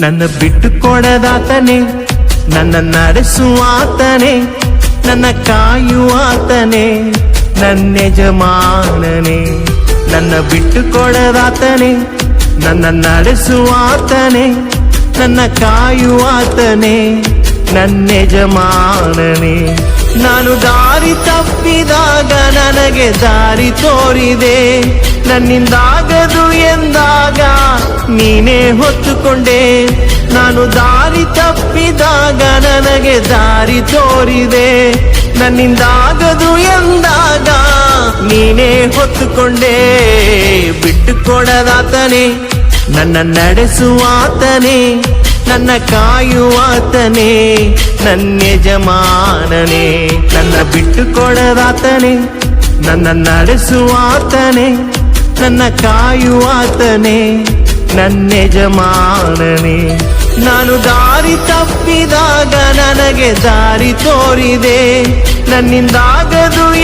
ನನ್ನ ಬಿಟ್ಟು ಕೊಡದಾತನೇ, ನನ್ನ ನಡೆಸುವಾತನೇ, ನನ್ನ ಕಾಯುವಾತನೇ, ನನ್ನ ಯಜಮಾನನೇ, ನನ್ನ ಬಿಟ್ಟು ಕೊಡದಾತನೇ, ನನ್ನ ನಡೆಸುವಾತನೆ, ನನ್ನ ಕಾಯುವಾತನೇ, ನನ್ನ ಯಜಮಾನನೇ. ನಾನು ದಾರಿ ತಪ್ಪಿದಾಗ ನನಗೆ ದಾರಿ ತೋರಿದೆ, ನನ್ನಿಂದಾಗದು ಎಂದಾಗ ನೀನೇ ಹೊತ್ತುಕೊಂಡೆ. ನಾನು ದಾರಿ ತಪ್ಪಿದಾಗ ನನಗೆ ದಾರಿ ತೋರಿದೆ. ನನ್ನಿಂದಾಗದು ಎಂದಾಗ ನೀನೇ ಹೊತ್ತುಕೊಂಡೆ. ಬಿಟ್ಟು ಕೊಡದಾತನೇ ನನ್ನ ನಡೆಸುವಾತನೆ, ನನ್ನ ಕಾಯುವಾತನೆ, ನನ್ನ ಯಜಮಾನನೆ, ನನ್ನ ಬಿಟ್ಟು ಕೊಡದಾತನೇ ನನ್ನ ನಡೆಸುವಾತನೆ, ನನ್ನ ಕಾಯುವಾತನೇ. ನನ್ನ ಯಜಮಾನನೇ ನಾನು ದಾರಿ ತಪ್ಪಿದಾಗ ನನಗೆ ದಾರಿ ತೋರಿದೆ. ನನ್ನಿಂದಾಗದು